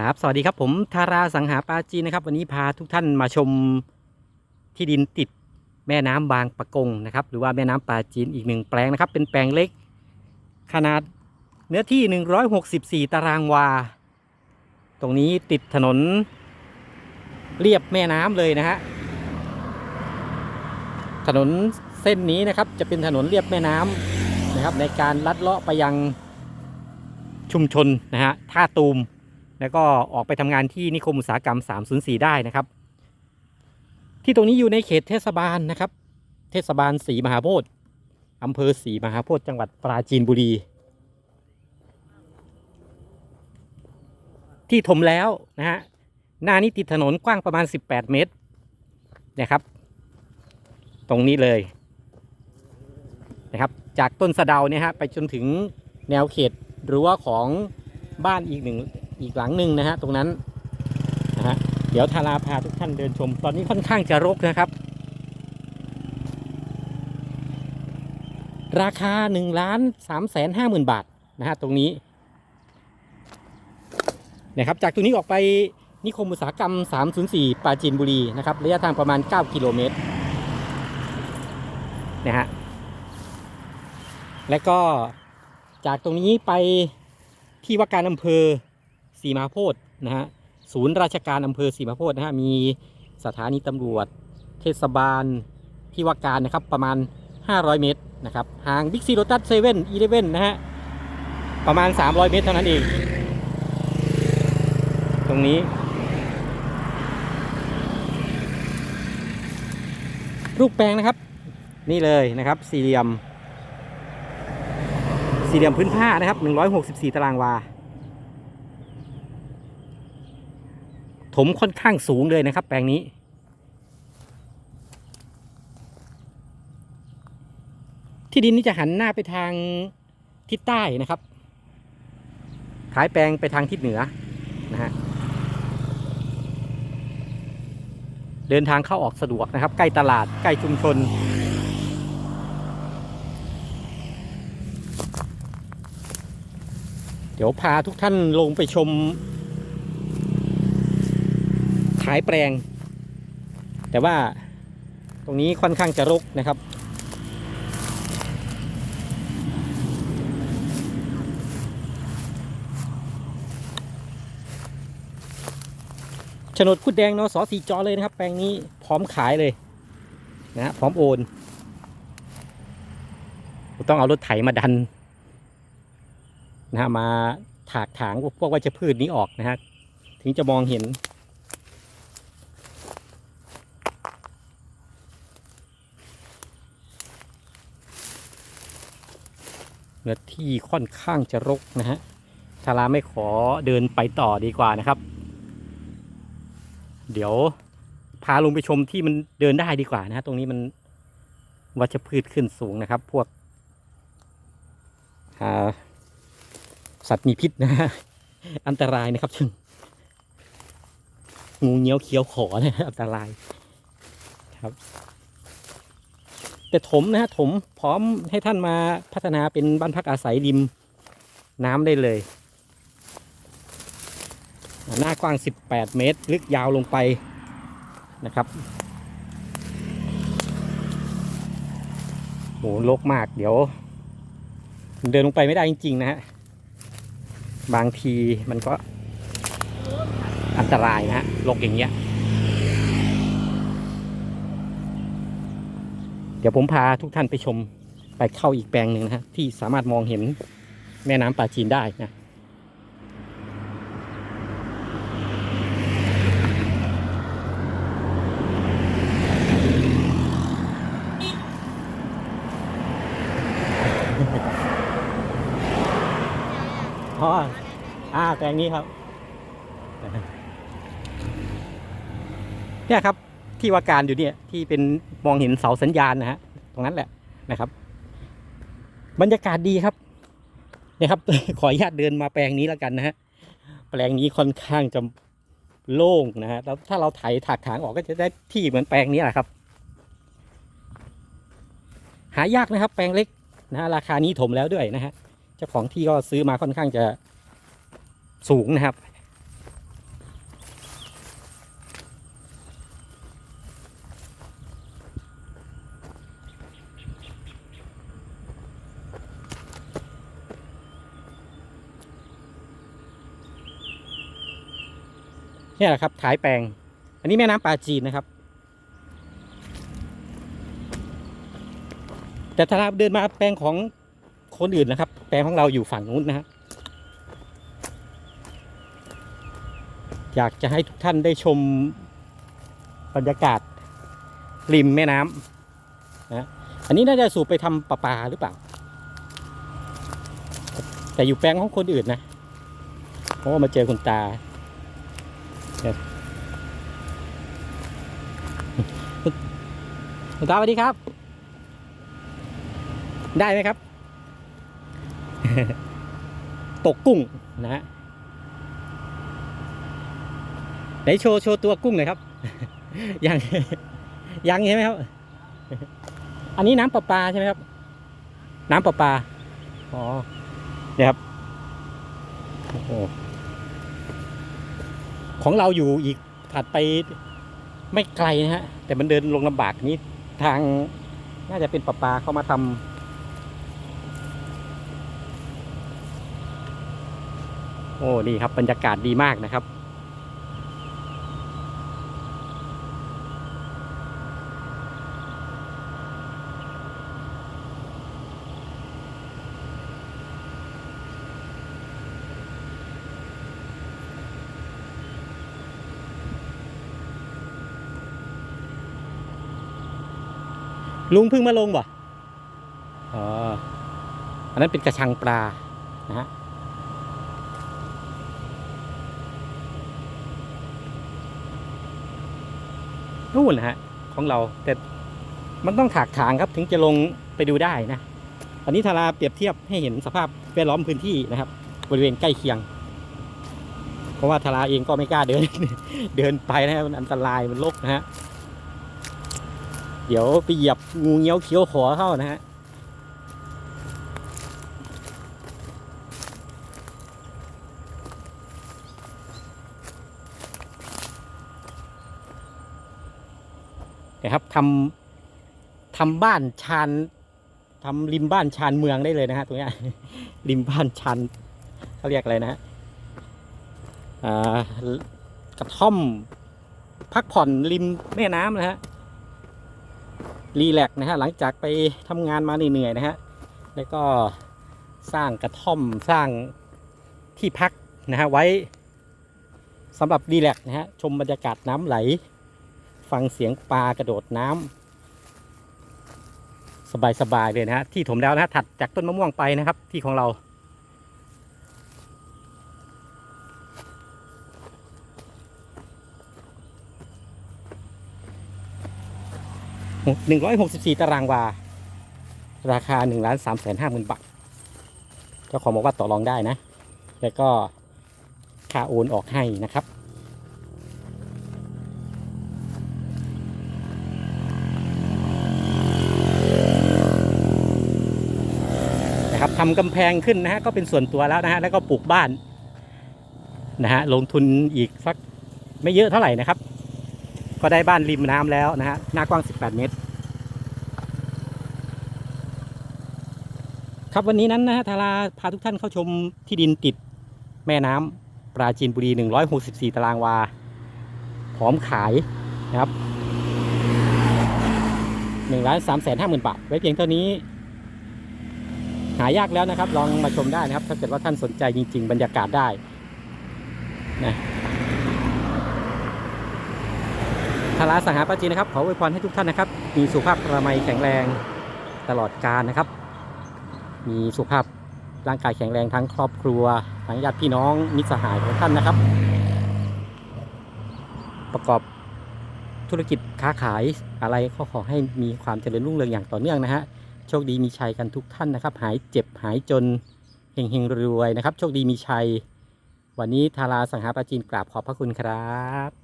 ครับสวัสดีครับผมธาราสังหาปาจีนนะครับ วันนี้พาทุกท่านมาชมที่ดินติดแม่น้ำบางปะกงนะครับ หรือว่าแม่น้ำปาจีนอีกหนึ่งแปลงนะครับ เป็นแปลงเล็ก ขนาดเนื้อที่ 164 ตารางวา ตรงนี้ติดถนนเรียบแม่น้ำเลยนะฮะถนนเส้นนี้นะครับจะเป็นถนนเรียบแม่น้ำนะครับ ในการลัดเลาะไปยังชุมชนนะฮะท่าตูม แล้วก็ออกไปทำงานที่นิคมอุตสาหกรรม 304 ได้นะครับ ที่ตรงนี้อยู่ในเขตเทศบาลนะครับ เทศบาลศรีมหาโพธิ์อำเภอศรีมหาโพธิ์จังหวัดปราจีนบุรี ที่ถมแล้วนะฮะหน้านี้ติดถนนกว้างประมาณ 18 เมตรนะครับ ตรงนี้เลยนะครับ จากต้นสะเดาเนี่ยฮะไปจนถึงแนวเขตรั้วของบ้านอีกหนึ่ง อีกหลังหนึ่งนะฮะตรงนั้นนะฮะเดี๋ยวทาราพาทุกท่านเดินชม ตอนนี้ค่อนข้างจะรกนะครับ ราคา1ล้าน3แสนห้าหมื่นบาทนะฮะตรงนี้นะครับจากตรงนี้ออกไปนิคมอุตสาหกรรม 304ปราจีนบุรีนะครับระยะทางประมาณ 9 กิโลเมตรนะฮะและก็จากตรงนี้ไปที่ว่าการอำเภอ สีมาโพธ์นะฮะศูนย์ราชการอำเภอสีมาโพธ์นะฮะมีสถานีตำรวจ เทศบาลที่ว่าการนะครับประมาณ 500 เมตรนะครับห่างบิ๊กซีโรตัสเซเว่นอีเลเว่นนะฮะประมาณ 300 เมตรเท่านั้นเอง ตรงนี้ รูปแปลงนะครับ นี่เลยนะครับสี่เหลี่ยม สี่เหลี่ยมพื้นผ้านะครับ 164 ตารางวา ถมค่อนข้างสูงเลยนะครับ แปลงนี้ ที่ดินนี้จะหันหน้าไปทางทิศใต้นะครับขายแปลงไปทางทิศเหนือนะฮะเดินทางเข้าออกสะดวกนะครับ ใกล้ตลาดใกล้ชุมชน เดี๋ยวพาทุกท่านลงไปชม ขายแปลง แต่ว่าตรงนี้ค่อนข้างจะรกนะครับ โฉนดคุดแดงนสสีจอเลยนะครับ แปลงนี้พร้อมขายเลยนะฮะพร้อมโอน ต้องเอารถไถมาดันนะฮะมาถากถางพวกวัชพืชนี้ออกนะฮะถึงจะมองเห็น เนื้อที่ค่อนข้างจะรกนะฮะทาราไม่ขอเดินไปต่อดีกว่านะครับ เดี๋ยวพาลงไปชมที่มันเดินได้ดีกว่านะฮะตรงนี้มันวัชพืชขึ้นสูงนะครับ พวกสัตว์มีพิษนะฮะอันตรายนะครับซึ่งงูเงี้ยวเคี้ยวขอเนะอันตรายครับ แต่ถมนะฮะถมพร้อมให้ท่านมาพัฒนาเป็นบ้านพักอาศัยริมน้ำได้เลย หน้ากว้าง 18 เมตร ลึกยาวลงไปนะครับโหลกมากเดี๋ยว เดินลงไปไม่ได้จริง ๆ นะฮะ บางทีมันก็อันตรายนะฮะลกอย่างเงี้ย ดี๋ยวผมพาทุกท่านไปชมไปเข้าอีกแปลงหนึ่งนะฮะที่สามารถมองเห็นแม่น้ำปลาจีนได้นะอ๋ออ่าแปลงนี้ครับเนี่ยครับ ที่ว่าการอยู่เนี่ยที่เป็นมองเห็นเสาสัญญาณนะฮะตรงนั้นแหละนะครับ บรรยากาศดีครับเนี่ยครับ ขออนุญาตเดินมาแปลงนี้แล้วกันนะฮะแปลงนี้ค่อนข้างจะโล่งนะฮะแล้วถ้าเราไถถากถางออกก็จะได้ที่เหมือนแปลงนี้แหละครับ หายากนะครับ แปลงเล็กนะฮะราคานี้ถมแล้วด้วยนะฮะเจ้าของที่ก็ซื้อมาค่อนข้างจะสูงนะครับ นี่แหละครับท้ายแปลง อันนี้แม่น้ำปลาจีนนะครับ แต่ถ้าเราเดินมาแปลงของคนอื่นนะครับ แปลงของเราอยู่ฝั่งนู้นนะฮะอยากจะให้ทุกท่านได้ชมบรรยากาศริมแม่น้ำนะอันนี้น่าจะสูบไปทำประปาหรือเปล่า แต่อยู่แปลงของคนอื่นนะเพราะว่ามาเจอคุณตา เนี่ยคุณตาสวัสดีครับ ได้ไหมครับ ตกกุ้งนะฮะไหนโชว์โชว์ตัวกุ้งหน่อยครับ ยังยังใช่ไหมครับ อันนี้น้ำประปาใช่ไหมครับ น้ำประปา อ๋อเนี่ยครับ โอ้โห ของเราอยู่อีกถัดไปไม่ไกลนะฮะ แต่มันเดินลงลำบากนี้ทางน่าจะเป็นประปาเข้ามาทำโอ้ นี่ครับบรรยากาศดีมากนะครับ ลุงเพิ่งมาลงบ่อ๋ออันนั้นเป็นกระชังปลานะฮะนู่นนะฮะ ของเราแต่มันต้องถากถางครับถึงจะลงไปดูได้นะ อันนี้ทาราเปรียบเทียบให้เห็นสภาพแวดล้อมพื้นที่นะครับ บริเวณใกล้เคียง เพราะว่าทาราเองก็ไม่กล้าเดิน เดินไปนะครับมันอันตรายมันรกนะฮะ เดี๋ยวไปเหยียบงูเงี้ยวเขียวขอเข้านะฮะนะครับทำทำบ้านชานทำริมบ้านชานเมืองได้เลยนะฮะตรงนี้ริมบ้านชานเขาเรียกอะไรนะฮะอ่ากระท่อม พักผ่อนริมแม่น้ำนะฮะ รีแลกซ์นะฮะหลังจากไปทำงานมาเหนื่อยๆนะฮะแล้วก็สร้างกระท่อมสร้างที่พักนะฮะไว้สำหรับรีแลกซ์นะฮะชมบรรยากาศน้ำไหล ฟังเสียงปลากระโดดน้ำสบายๆเลยนะฮะที่ถมแล้วนะฮะถัดจากต้นมะม่วงไปนะครับที่ของเรา หนึ่งร้อยหกสิบสี่ตารางวา ราคาหนึ่งล้านสามแสนห้าหมื่นบาทเจ้าของบอกว่าต่อรองได้นะ แล้วก็ค่าโอนออกให้นะครับนะครับทำกำแพงขึ้นนะฮะก็เป็นส่วนตัวแล้วนะฮะแล้วก็ปลูกบ้านนะฮะลงทุนอีกสักไม่เยอะเท่าไหร่นะครับ ก็ได้บ้านริมน้ำแล้วนะฮะหน้ากว้าง 18 เมตร ครับวันนี้นั้นนะฮะทาราพาทุกท่านเข้าชมที่ดินติดแม่น้ำปราจีนบุรี 164 ตารางวา พร้อมขายนะครับ1ล้าน3แสน5หมื่นบาท ไว้เพียงเท่านี้ หายากแล้วนะครับ ลองมาชมได้นะครับ ถ้าเกิดว่าท่านสนใจจริง ๆ บรรยากาศได้นะ ทาราสังหาปาจีนะครับขออวยพรให้ทุกท่านนะครับ มีสุขภาพประไมยแข็งแรงตลอดกาลนะครับ มีสุขภาพร่างกายแข็งแรงทั้งครอบครัวทั้งญาติพี่น้องมิตรสหายของท่านนะครับ ประกอบธุรกิจค้าขายอะไรก็ขอให้มีความเจริญรุ่งเรืองอย่างต่อเนื่องนะฮะโชคดีมีชัยกันทุกท่านนะครับ หายเจ็บหายจนเฮงเฮงรวยนะครับ โชคดีมีชัย วันนี้ทาราสังหาปาจีนกราบขอบพระคุณครับ